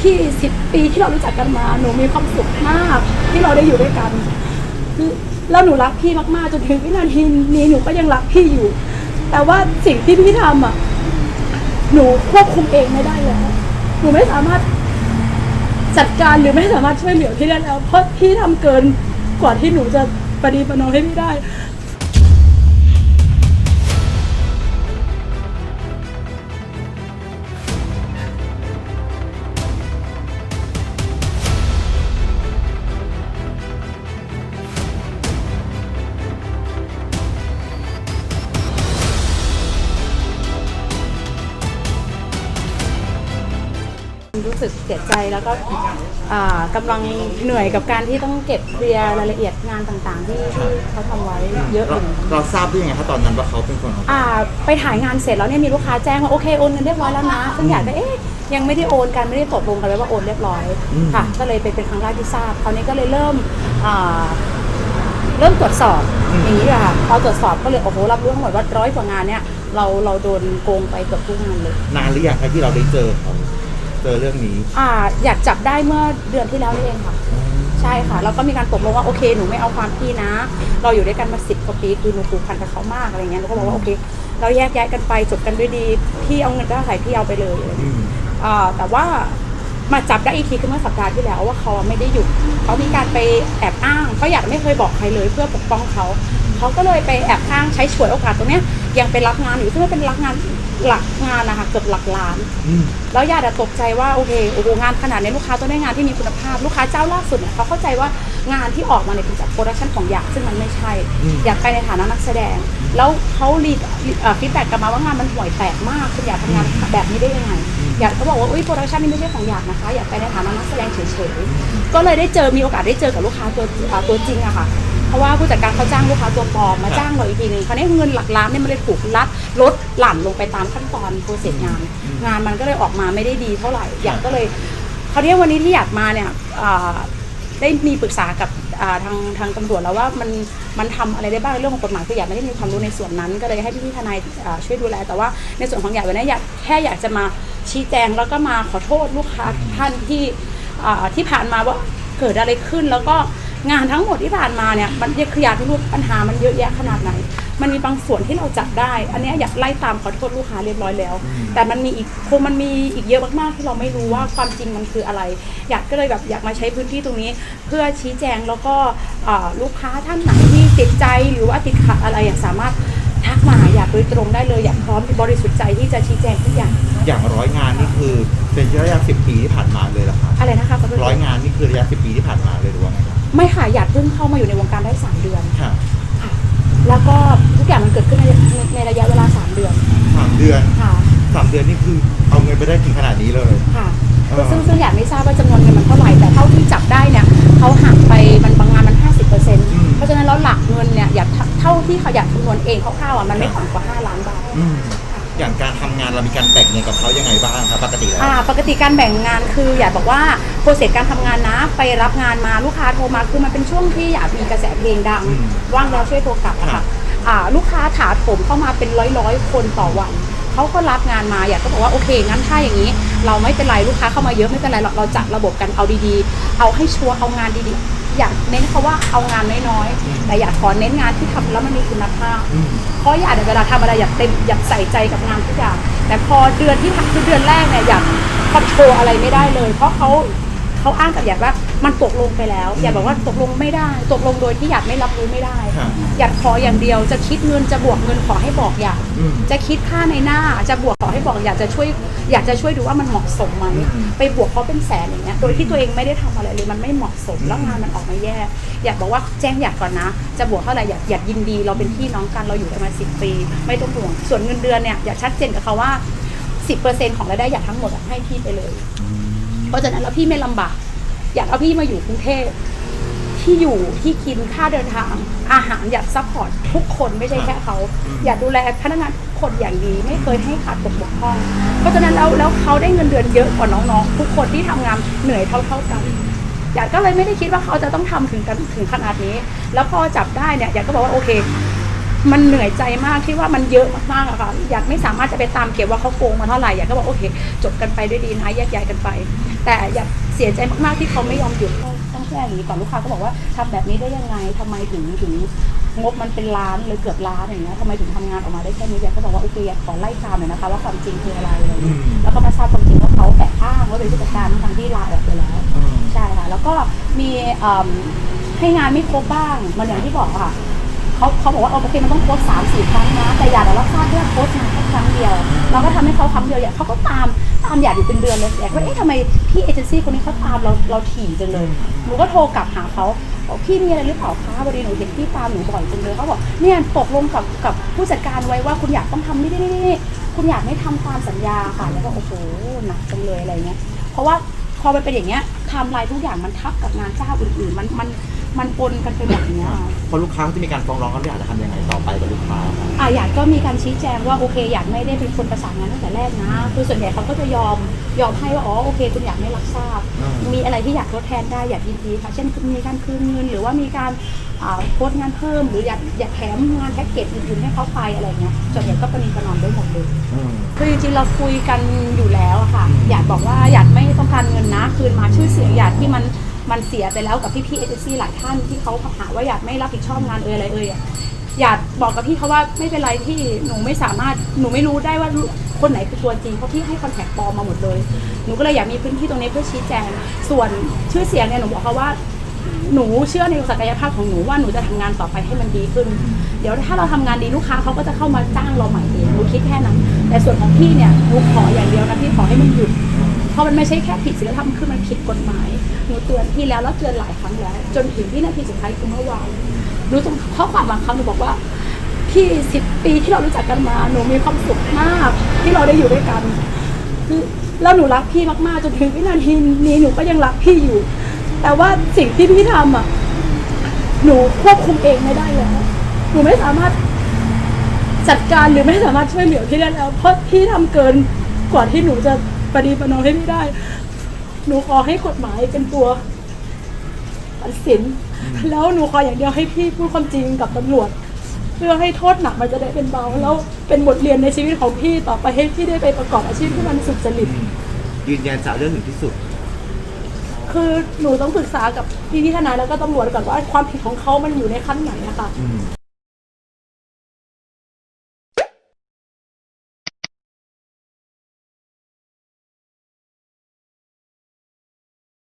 พี่สิบปีที่เรารู้จักกันมา หนูมีความสุขมาก ที่เราได้อยู่ด้วยกันคือแล้วหนูรักพี่มากๆจนถึงวินาทีนี้หนูก็ยังรักพี่อยู่ แต่ว่าสิ่งที่พี่ทำอะ หนูควบคุมเองไม่ได้แล้วหนูไม่สามารถจัดการหรือไม่สามารถช่วยเหลือพี่ได้แล้ว เพราะพี่ทำเกินกว่าที่หนูจะประนีประนอมให้พี่ได้ สึกเสียใจแล้วก็อ่ากำลังเหนื่อยกับการที่ต้องเก็บเคลียร์รายละเอียดงานต่างๆ ที่ที่เขาทำไว้เยอะอเรายู่ เราทราบได้ยังไงคะตอนนั้นว่าเขาเป็นคนเอาอ่าไปถ่ายงานเสร็จแล้วเนี่ยมีลูกค้าแจ้งว่าโอเคโอนเงินเรียบร้อยแล้วนะซึ่งอยากจะเอ๊ะยังไม่ได้โอนกันไม่ได้ตกลงกันไว้ว่าโอนเรียบร้อยค่ะ ก็เลยเป็นเป็นครั้งแรกที่ทราบคราวนี้ก็เลยเริ่มอ่าเริ่มตรวจสอบอย่างนี้ค่ะพอตรวจสอบก็เลยโอ้โหรับรู้ทั้งหมดว่าร้อยกว่างานเนี่ยเราเราโดนโกงไปเกือบทุกงานเลยนานหรือยังคะที่เราได้เจอเขา เจอเรื่องนี้ อ่าอยากจับได้เมื่อเดือนที่แล้วนี่เองค่ะ ใช่ค่ะ แล้วก็มีการตกลงว่าโอเคหนูไม่เอาความพี่นะ เราอยู่ด้วยกันมาสิบกว่าปีคือหนูผูกพันกับเขามากอะไรเงี้ยหนูก็บอกว่าโอเค เราแยกย้ายกันไปจบกันด้วยดีพี่เอาเงินก็ใส่พี่เอาไปเลยอะไรอืเงี้ยมอ่าแต่ว่ามาจับได้อีกทีคือเมื่อสัปดาห์ที่แล้วว่าเขาไม่ได้หยุดเขามีการไปแอบอ้างเขาอยากไม่เคยบอกใครเลยเพื่อปกป้องเขาเขาก็เลยไปแอบอ้างใช้ฉวยโอกาสตรงเนี้ย ยังเป็นรับงานอยู่ซึ่งมันเป็นรับงานหลักงานนะคะเกือบหลักล้าน อืม แล้วญาติอะตกใจว่าโอเคโอ้โหงานขนาดนี้ลูกค้าต้องได้งานที่มีคุณภาพ ลูกค้าเจ้าล่าสุดเนี่ยเขาเข้าใจว่างานที่ออกมาเนี่ยเป็นจากโปรดักชันของอยากซึ่งมันไม่ใช่อยากไปในฐานะนักแสดง แล้วเขารีฟีดแบ็กกลับมาว่างานมันห่วยแตกมากคุณอยากทำงานแบบนี้ได้ยังไง อยากก็บอกว่าอุ้ยโปรดักชันนี้ไม่ใช่ของอยากนะคะ อยากไปในฐานะนักแสดงเฉยๆก็เลยได้เจอมีโอกาสได้เจอกับลูกค้าตัวอ่าตัวจริงอะค่ะ เพราะว่าผู้จัดการเขาจ้างลูกค้าตัวปลอมมาจ้างเราอีกทีหนึงคราวนี้เงินหลักล้านเนี่ยมันเลยถูกลัดลดหลั่นลงไปตามขั้นตอนโปรเซสงาน งานมันก็เลยออกมาไม่ได้ดีเท่าไหร่อยากก็เลยคราวนี้วันนี้ที่อยากมาเนี่ยอ่าได้มีปรึกษากับอ่าทางทางตำรวจแล้วว่ามันมันทำอะไรได้บ้างเรื่องของกฎหมายคืออยากไม่ได้มีความรู้ในส่วนนั้น ก็เลยให้พี่ๆทนายอ่าช่วยดูแล แต่ว่าในส่วนของอยากวันนี้อยากแค่อยากจะมาชี้แจงแล้วก็มาขอโทษลูกค้าท่านที่อ่าที่ผ่านมาว่าเกิดอะไรขึ้นแล้วก็ งานทั้งหมดที่ผ่านมาเนี่ยมันคืออยากรู้ปัญหามันเยอะแยะขนาดไหน มันมีบางส่วนที่เราจับได้ อันเนี้ยอยากไล่ตามขอโทษลูกค้าเรียบร้อยแล้ว แต่มันมีอีกคงมันมีอีกเยอะมากๆที่เราไม่รู้ว่าความจริงมันคืออะไร อยากก็เลยแบบอยากมาใช้พื้นที่ตรงนี้ เพื่อชี้แจงแล้วก็อ่าลูกค้าท่านไหนที่ติดใจหรือว่าติดขัดอะไรอยากสามารถทักมาหาอยากโดยตรงได้เลยอยากพร้อมบริสุทธิ์ใจที่จะชี้แจงทุกอย่างอย่างร้อยงานนี่คือเป็นระยะสิบปีที่ผ่านมาเลยเหรอคะอะไรนะคะขอโทษร้อยงานนี่คือระยะสิบปีที่ผ่านมาเลยหรือว่าไงครับ ไม่ค่ะอยากเพิ่งเข้ามาอยู่ในวงการได้สามเดือนค่ะ ค่ะแล้วก็ทุกอย่างมันเกิดขึ้นในในระยะเวลาสามเดือนสามเดือนค่ะสามเดือนนี่คือเอาเงินไปได้ถึงขนาดนี้เลย ค่ะ เออ ซึ่งซึ่งอยากไม่ทราบว่าจำนวนเงินมันเท่าไหร่แต่เท่าที่จับได้เนี่ยเขาหักไปมันบางงานมัน50เปอร์เซ็นต์เพราะฉะนั้นแล้วหลักเงินเนี่ยอยากเท่าที่เขาอยากคำนวณเองคร่าวๆอะมันไม่ต่ำกว่า5ล้านบาท อืม อย่างการทำงานเรามีการแบ่งเงินกับเขายังไงบ้างครับปกติแล้ว อ่าปกติการแบ่งงานคืออยากบอกว่าโปรเซสการทำงานนะ ไปรับงานมาลูกค้าโทรมาคือมันเป็นช่วงที่อยากมีกระแสเพลงดัง อืมว่างแล้วช่วยโทรกลับอะครัค่ะบ อ่าลูกค้าถาโถมเข้ามาเป็นร้อยร้อยๆคนต่อวันเขาก็รับงานมาอยากก็บอกว่าโอเคงั้นถ้าอย่างนี้ เราไม่เป็นไรลูกค้าเข้ามาเยอะไม่เป็นไรเราเราจัดระบบกันเอาดีๆ เอาให้ชัวร์เอางานดีๆ อยากเน้นเขาว่าเอางานน้อยๆ แต่อยากขอเน้นงานที่ทำแล้วมันมีคุณภาพ อืม เพราะอยากเวลาทำอะไรอยากเต็มอยากใส่ใจกับงานทุกอย่าง แต่พอเดือนที่ทำคือเดือนแรกเนี่ยอยากคอนโทรลอะไรไม่ได้เลย เพราะเขา เขาอ้างกับอยากว่ามันตกลงไปแล้วอยากบอกว่าตกลงไม่ได้ ตกลงโดยที่อยากไม่รับรู้ไม่ได้ครับอยากขออย่างเดียวจะคิดเงินจะบวกเงินขอให้บอกอยากอืม จะคิดค่าในหน้าจะบวกขอให้บอกอยากจะช่วย อยากจะช่วยดูว่ามันเหมาะสมไหมอืมไปบวกเขาเป็นแสนอย่างเงี้ยโดยที่ตัวเองไม่ได้ทำอะไรเลยมันไม่เหมาะสมแล้วงานมันออกมาแย่ อยากบอกว่าแจ้งอยากก่อนนะ จะบวกเท่าไหร่อยากอยากยินดีเราเป็นพี่น้องกันเราอยู่กันมาสิบปี ไม่ต้องห่วงส่วนเงินเดือนเนี่ยอยากชัดเจนกับเขาว่าสิบเปอร์เซ็นของรายได้อยากทั้งหมดอะให้พี่ไปเลย เพราะฉะนั้นแล้วพี่ไม่ลำบาก อยากเอาพี่มาอยู่กรุงเทพที่อยู่ที่กินค่าเดินทาง อาหารอยากซัพพอร์ตทุกคนไม่ใช่แค่เขา อยากดูแลพนักงานทุกคนอย่างดีไม่เคยให้ขาดตกบกพร่อง เพราะฉะนั้นแล้วแล้วเขาได้เงินเดือนเยอะกว่าน้องๆ ทุกคนที่ทำงานเหนื่อยเท่าๆกันอยากก็เลยไม่ได้คิดว่าเขาจะต้องทำถึงกันถึงขนาดนี้ แล้วพอจับได้เนี่ยอยากก็บอกว่าโอเค มันเหนื่อยใจมากที่ว่ามันเยอะมากๆอะค่ะอยากไม่สามารถจะไปตามเก็บว่าเขาโกงมาเท่าไหร่อยากก็บอกโอเค จบกันไปด้วยดีนะแยกย้ายกันไป แต่อยากเสียใจมากๆที่เขาไม่ยอมหยุดต้องแจ้งอย่างนี้ก่อนลูกค้าก็บอกว่าทำแบบนี้ได้ยังไงทำไมถึงถึงงบมันเป็นล้านเลยเกือบล้านอย่างเงี้ยทำไมถึงทำงานออกมาได้แค่นี้อยากก็บอกว่าโอเคอยากขอไล่ตามหน่อยนะคะ ว่าความจริงคืออะไรอะไรอย่างเงี้ยแล้วก็มาทราบความจริงว่าเขาแอบอ้างว่าเป็นผู้จัดการทั้งที่ลาออกไปแล้วใช่ค่ะแล้วก็มีเอิ่มให้งานไม่ครบบ้างมันอย่างที่บอกอะค่ะ เขาเขาบอกว่าโอเคมันต้องโพสสามสี่ครั้งนะแต่อยากเราทราบเรื่อโพสมาแค่ครั้งเดียว เราก็ทำให้เขาครั้งเดียวอยากเขาก็ตามตามอยากอยู่เป็นเดือนเลยอยากว่าเอ๊ะทำไมพี่เอเจนซี่คนนี้เขาตามเราเราถี่จังเลยหนูก็โทรกลับหาเขาบอกพี่มีอะไรหรือเปล่าคะพอดีหนูเห็นพี่ตามหนูบ่อยจังเลยเขาบอกเนี่ยตกลงกับกับผู้จัดการไว้ว่าคุณอยากต้องทำนี่นี่นี่คุณอยากไม่ทำตามสัญญาค่ะแล้วก็โอ้โหหนักจังเลยอะไรเงี้ยเพราะว่าพอมันเป็นอย่างเงี้ยไทำลายทุกอย่างมันทับกับงานเจ้าอื่นๆ มันมัน มันปนกันไปหมดอย่างเงี้ยค่ะพอลูกค้าจะมีการฟ้องร้องเขาอยากจะทำยังไงต่อไปกับลูกค้าครับอะอยากก็มีการชี้แจงว่าโอเคอยากไม่ได้เป็นคนประสานงานตั้งแต่แรกนะ คือส่วนใหญ่เขาก็จะยอมยอมให้ว่าอ๋อโอเค คุณอยากไม่รับทราบ มีอะไรที่อยากทดแทนได้อยากยินดีค่ะ เช่นมีการคืนเงินหรือว่ามีการอ่าโพสต์งานเพิ่ม หรืออยากอยากแถมงานแพ็กเกจอื่นๆให้เขาไปอะไรเงี้ยส่วนใหญ่ก็ประนีประนอมได้หมดเลย อืม คือจริงๆเราคุยกันอยู่แล้วอะค่ะ อยากบอกว่าอยากไม่ต้องการเงินนะ คืนมาชื่อเสียงอยากที่มัน มันเสียไปแล้วกับพี่ๆเอเจนซี่หลายท่านที่เขาหาว่าอยากไม่รับผิดชอบงานเอ่ยอะไรเอ่ยอยากบอกกับพี่เขาว่าไม่เป็นไรที่หนูไม่สามารถหนูไม่รู้ได้ว่าคนไหนคือตัวจริงเพราะพี่ให้คอนแทคปลอมมาหมดเลยหนูก็เลยอยากมีพื้นที่ตรงนี้เพื่อชี้แจง ส่วนชื่อเสียงเนี่ยหนูบอกเขาว่าหนูเชื่อในศักยภาพของหนูว่าหนูจะทำงานต่อไปให้มันดีขึ้น เดี๋ยวถ้าเราทำงานดีลูกค้าเขาก็จะเข้ามาจ้างเราใหม่เองหนูคิดแค่นั้น แต่ส่วนของพี่เนี่ยหนูขออย่างเดียวนะพี่ขอให้มันหยุด ราะมันไม่ใช่แค่ผิดศีลธรรมคือมันผิดกฎหมายหนูเตือนพี่แล้วแล้วเตือนหลายครั้งแล้ว จนถึงที่นาทีสุดท้ายคือเมื่อวานหนูตรงข้อความบางครั้งหนูบอกว่าพี่สิบปีที่เรารู้จักกันมาหนูมีความสุขมาก ที่เราได้อยู่ด้วยกันคือแล้วหนูรักพี่มากๆจนถึงวินาทีนี้หนูก็ยังรักพี่อยู่ แต่ว่าสิ่งที่พี่ทำอะหนูควบคุมเองไม่ได้แล้วหนูไม่สามารถจัดการหรือไม่สามารถช่วยเหลือพี่ได้แล้วเพราะพี่ทำเกินกว่าที่หนูจะ ประดีประนอมให้พี่ได้ หนูขอให้กฎหมายเป็นตัวตัดสิน แล้วหนูขออย่างเดียวให้พี่พูดความจริงกับตำรวจ เพื่อให้โทษหนักมันจะได้เป็นเบา แล้วเป็นบทเรียนในชีวิตของพี่ต่อไปให้พี่ได้ไปประกอบอาชีพที่มันสุจริต ยืนยันจะเอาเรื่องถึงที่สุด คือหนูต้องปรึกษากับพี่พี่ทนายแล้วก็ตำรวจก่อนว่าความผิดของเขามันอยู่ในขั้นไหนอะค่ะอืม